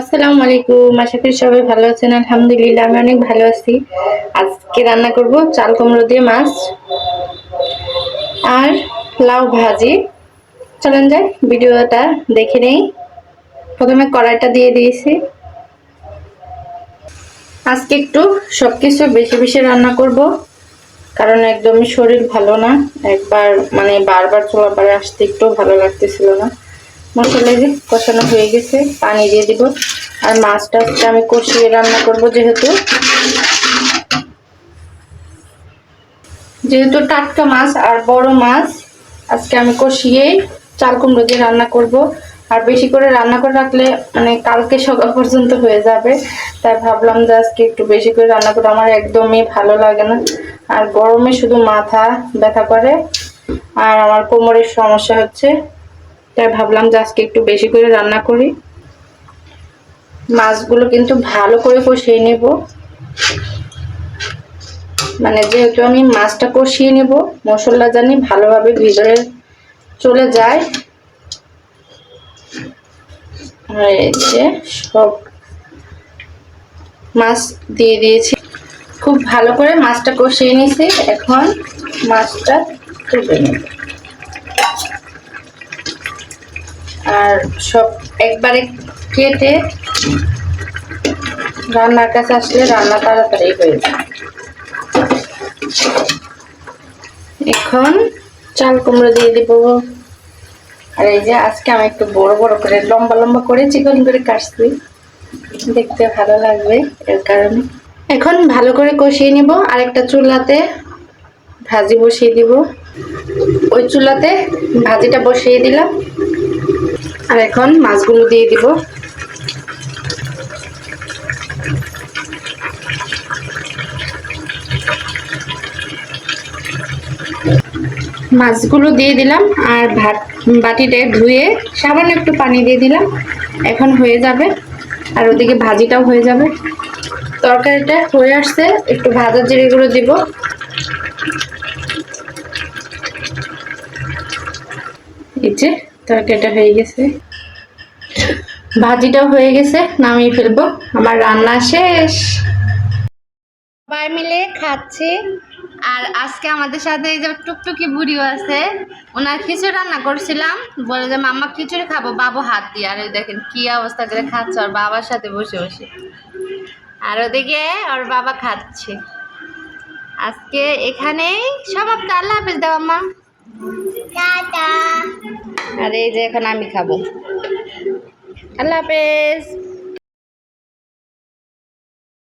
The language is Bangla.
আসসালামু আলাইকুম, আশা করি সবাই ভালো আছেন, আলহামদুলিল্লাহ, আমি অনেক ভালো আছি। আজকে রান্না করব চাল কুমড়ো দিয়ে মাছ আর লাউ ভাজি। চলেন যাই, ভিডিওটা দেখে নেই। প্রথমে কড়াইটা দিয়ে দিয়েছি। আজকে একটু সবকিছু বেশি বেশি রান্না করব, কারণ একদমই শরীর ভালো না। একবার মানে বারবার চলা পারে আসতে একটু ভালো লাগতেছিল না। মশলা যে কষানো হয়ে গেছে, পানি দিয়ে দিব। আর মাছটা আজকে আমি কষিয়ে রান্না করব যেহেতু। যেহেতু টাটকা মাছ আর বড় মাছ, আজকে আমি কষিয়ে চাল কুমড়ো দিয়ে রান্না করব। আর বেশি করে রান্না করে রাখলে মানে কালকে সকাল পর্যন্ত হয়ে যাবে। তাই ভাবলাম যে আজকে একটু বেশি করে রান্না করে আমার একদমই ভালো লাগে না। আর গরমে শুধু মাথা ব্যথা করে। আর আমার কোমরের সমস্যা হচ্ছে। তাই ভাবলাম যে আজকে একটু বেশি করে রান্না করি। মাছগুলো কিন্তু ভালো করে কষিয়ে নেব। মানে যেহেতু আমি মাছটা কষিয়ে নেব, মশলা জানি ভালোভাবে ভিতরে চলে যায়। এই যে সব মাছ দিয়ে দিয়েছি। খুব ভালো করে মাছটা কষিয়ে নিয়েছি, এখন মাছটা তুলে নেব। আর সব একবারে কেটে রান্নার কাছে আসলে রান্না তাড়াতাড়ি হয়ে যায়। এখন চাল কুমড়ো দিয়ে দিব। আর এই যে আজকে আমি একটু বড় বড় করে, লম্বা লম্বা করে, চিকন করে কাটছি। দেখতে ভালো লাগবে এর কারণে। এখন ভালো করে কষিয়ে নিব। আর একটা চুলাতে ভাজি বসিয়ে দিব। ওই চুলাতে ভাজিটা বসিয়ে দিলাম। আর এখন মাছগুলো দিয়ে দিব। মাছগুলো দিয়ে দিলাম আর ভাত বাটিতে ধুয়ে সামান্য একটু পানি দিয়ে দিলাম। এখন হয়ে যাবে। আর ওদিকে ভাজিটাও হয়ে যাবে। তরকারিটা হয়ে আসছে। একটু ভাজা জিরেগুলো দিব। এই যে তরকারিটা হয়ে গেছে। ভাজিটাও হয়ে গেছে নামিয়ে ফেলব। আমার রান্না শেষ। সবাই মিলে খাচ্ছি। আর আজকে আমাদের সাথে এই যে টুকটুকি বুড়িও আছে ওনার খিচুড়ি রান্না করছিলাম। বলে যে মাম্মা খিচুড়ি খাব। বাবু হাত দিয়ে আর এই দেখেন কি অবস্থা করে খাচ্ছে ওর বাবার সাথে বসে বসে। আর ওদিকে ওর বাবা খাচ্ছে। আজকে এখানেই সমাপ্ত। আল্লাহ হাফিজ দেওয়া মা আর এই যে এখন আমি খাব। আল্লাহ হাফেজ।